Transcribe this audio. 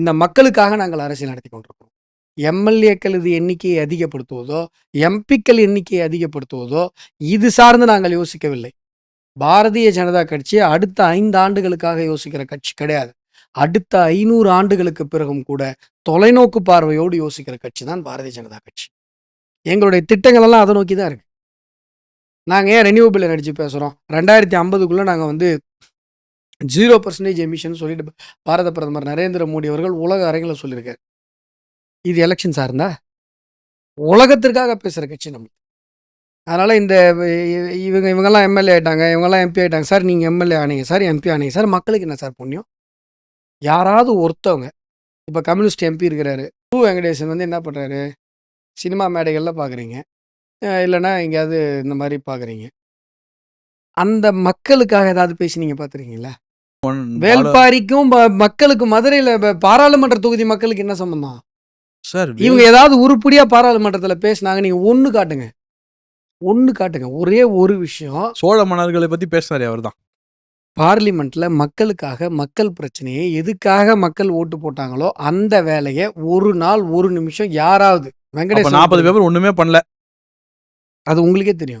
இந்த மக்களுக்காக நாங்கள் அரசியல் நடத்தி கொண்டிருக்கிறோம். எம்எல்ஏக்கள் இது எண்ணிக்கையை அதிகப்படுத்துவதோ எம்பிக்கள் எண்ணிக்கையை அதிகப்படுத்துவதோ இது சார்ந்து நாங்கள் யோசிக்கவில்லை. பாரதிய ஜனதா கட்சி அடுத்த ஐந்து ஆண்டுகளுக்காக யோசிக்கிற கட்சி கிடையாது. அடுத்த ஐநூறு ஆண்டுகளுக்கு பிறகும் கூட தொலைநோக்கு பார்வையோடு யோசிக்கிற கட்சி தான் பாரதிய ஜனதா கட்சி. எங்களுடைய திட்டங்கள் எல்லாம் அதை நோக்கி தான் இருக்கு. நாங்கள் ஏன் ரெனியூபிள் எனர்ஜி பேசுகிறோம் ரெண்டாயிரத்தி ஐம்பதுக்குள்ளே நாங்கள் வந்து ஜீரோ பர்சன்டேஜ் எமிஷன் சொல்லிட்டு பாரத பிரதமர் நரேந்திர மோடி அவர்கள் உலக அரங்கில் சொல்லியிருக்காரு. இது எலெக்ஷன் சார்ந்தா? உலகத்திற்காக பேசுகிற கட்சி நம்ம அதனால் இந்த இவங்க இவங்கெல்லாம் எம்எல்ஏ ஆகிட்டாங்க இவங்கெல்லாம் எம்பி ஆயிட்டாங்க. சார் நீங்கள் எம்எல்ஏ ஆனீங்க சார் எம்பி ஆனீங்க சார் மக்களுக்கு என்ன சார் புண்ணியம்? யாராவது ஒருத்தவங்க இப்போ கம்யூனிஸ்ட் எம்பி இருக்கிறாரு டு வெங்கடேசன் வந்து என்ன பண்ணுறாரு சினிமா மேடைகளில் பார்க்குறீங்க இல்லைன்னா எங்கேயாவது இந்த மாதிரி பார்க்குறீங்க அந்த மக்களுக்காக ஏதாவது பேசி நீங்கள் பார்த்துருக்கீங்களா ப- மக்களுக்கு மதுரையில் பாராளுமன்ற தொகுதி மக்களுக்கு என்ன சம்பந்தம்? சார் இவங்க ஏதாவது உருப்படியா பாராளுமன்றத்துல பேசுனாங்க நீங்க ஒண்ணு காட்டுங்க. ஒண்ணு காட்டுங்க. ஒரே ஒரு விஷயம். சோழ மன்னர்களை பத்தி பேசினாரு அவர்தான். பார்லிமெண்ட்ல மக்களுக்காக மக்கள் பிரச்சனையை எதுக்காக மக்கள் ஓட்டு போட்டாங்களோ அந்த வேலையை ஒரு நாள் ஒரு நிமிஷம் யாராவது வெங்கடேசன் நாற்பது பேப்பர் ஒண்ணுமே பண்ணல. அது உங்களுக்கே தெரியும்.